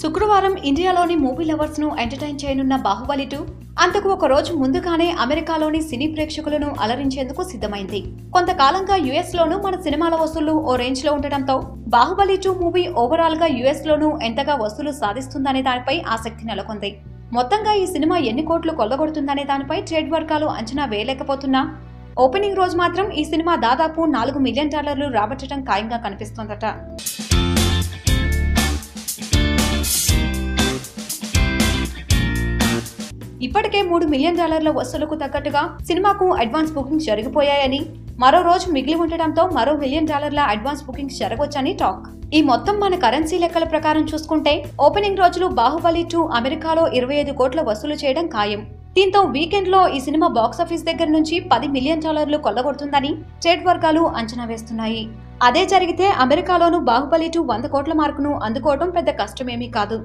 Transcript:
శుక్రవారం ఇండియాలోని movie లవర్స్ను entertain చేయనున్న బాహుబలి టూ అంతకు ఒక రోజు ముందుగానే అమెరికాలోని సినీ ప్రేక్షకులను అలరించేందుకు సిద్ధమైంది. కొంతకాలంగా యుఎస్ లోను మన సినిమాల వసూళ్ళు ఓ రేంజ్లో ఉండటంతో బాహుబలి టూ మూవీ ఓవరాల్గా యుఎస్ లోను ఎంతగా వసూలు సాధిస్తుందనే దానిపై ఆసక్తి నెలకొంది. మొత్తంగా ఈ సినిమా ఎన్ని కోట్లు కొల్లగొడుతుందనే దానిపై ట్రేడ్ వర్గాలు అంచనా వేయలేకపోతున్నా. ఓపెనింగ్ రోజు మాత్రం ఈ సినిమా దాదాపు నాలుగు మిలియన్ డాలర్లు రాబట్టడం ఖాయంగా కనిపిస్తోందట. ఇప్పటికే మూడు మిలియన్ డాలర్ల వసూలకు తగ్గట్టుగా సినిమాకు అడ్వాన్స్ బుకింగ్ జరిగిపోయాయని మరో రోజు మిగిలి ఉండటంతో మరో మిలియన్ డాలర్ల అడ్వాన్స్ బుకింగ్స్ జరగవచ్చని టాక్. ఈ మొత్తం మన కరెన్సీ లెక్కల ప్రకారం చూసుకుంటే ఓపెనింగ్ రోజులు బాహుబలి టూ అమెరికాలో ఇరవై ఐదు కోట్ల వసూలు చేయడం ఖాయం. దీంతో వీకెండ్లో ఈ సినిమా బాక్సాఫీస్ దగ్గర నుంచి పది మిలియన్ డాలర్లు కొల్లగొడుతుందని ట్రేడ్ వర్గాలు అంచనా వేస్తున్నాయి. అదే జరిగితే అమెరికాలోనూ బాహుబలి టూ వంద కోట్ల మార్కును అందుకోవడం పెద్ద కష్టమేమీ కాదు.